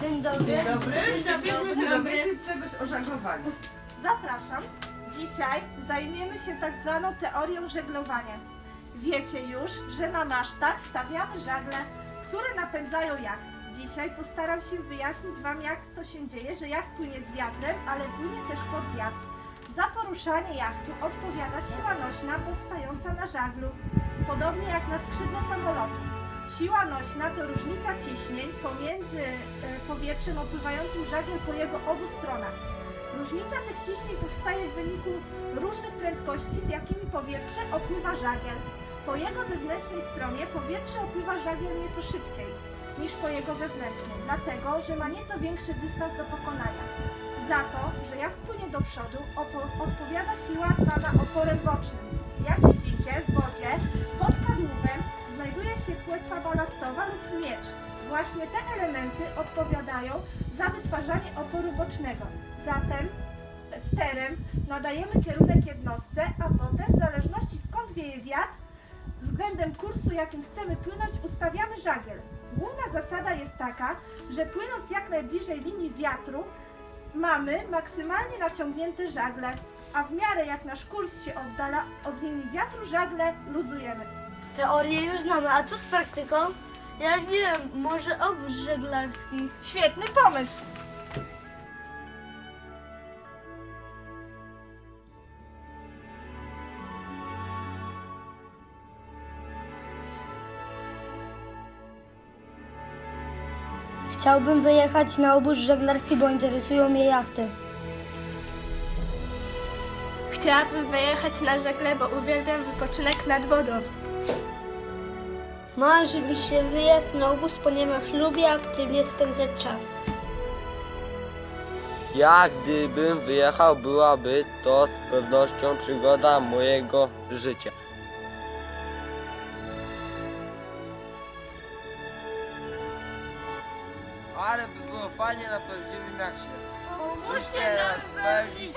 Dzień dobry. Dzień dobry. Zabierzmy się do wiedzy czegoś o żaglowaniu. Zapraszam. Dzisiaj zajmiemy się tak zwaną teorią żeglowania. Wiecie już, że na masztach stawiamy żagle, które napędzają jacht. Dzisiaj postaram się wyjaśnić Wam, jak to się dzieje, że jacht płynie z wiatrem, ale płynie też pod wiatr. Za poruszanie jachtu odpowiada siła nośna powstająca na żaglu podobnie jak na skrzydle samolotu. Siła nośna to różnica ciśnień pomiędzy e, powietrzem opływającym żagiel po jego obu stronach. Różnica tych ciśnień powstaje w wyniku różnych prędkości, z jakimi powietrze opływa żagiel. Po jego zewnętrznej stronie powietrze opływa żagiel nieco szybciej niż po jego wewnętrznej, dlatego że ma nieco większy dystans do pokonania. Za to, że jak płynie do przodu, odpowiada siła zwana oporem bocznym. Się płetwa balastowa lub miecz. Właśnie te elementy odpowiadają za wytwarzanie oporu bocznego. Zatem sterem nadajemy kierunek jednostce, a potem w zależności skąd wieje wiatr, względem kursu, jakim chcemy płynąć, ustawiamy żagiel. Główna zasada jest taka, że płynąc jak najbliżej linii wiatru, mamy maksymalnie naciągnięte żagle, a w miarę jak nasz kurs się oddala od linii wiatru, żagle luzujemy. Teorię już znamy, a co z praktyką? Ja wiem, może obóz żeglarski. Świetny pomysł! Chciałbym wyjechać na obóz żeglarski, bo interesują mnie jachty. Chciałabym wyjechać na żagle, bo uwielbiam wypoczynek nad wodą. Marzy mi się wyjazd na obóz, ponieważ lubię aktywnie spędzać czas. Ja gdybym wyjechał, byłaby to z pewnością przygoda mojego życia. Ale by było fajnie na prawdziwym jak się. Pomóżcie nam spełnić.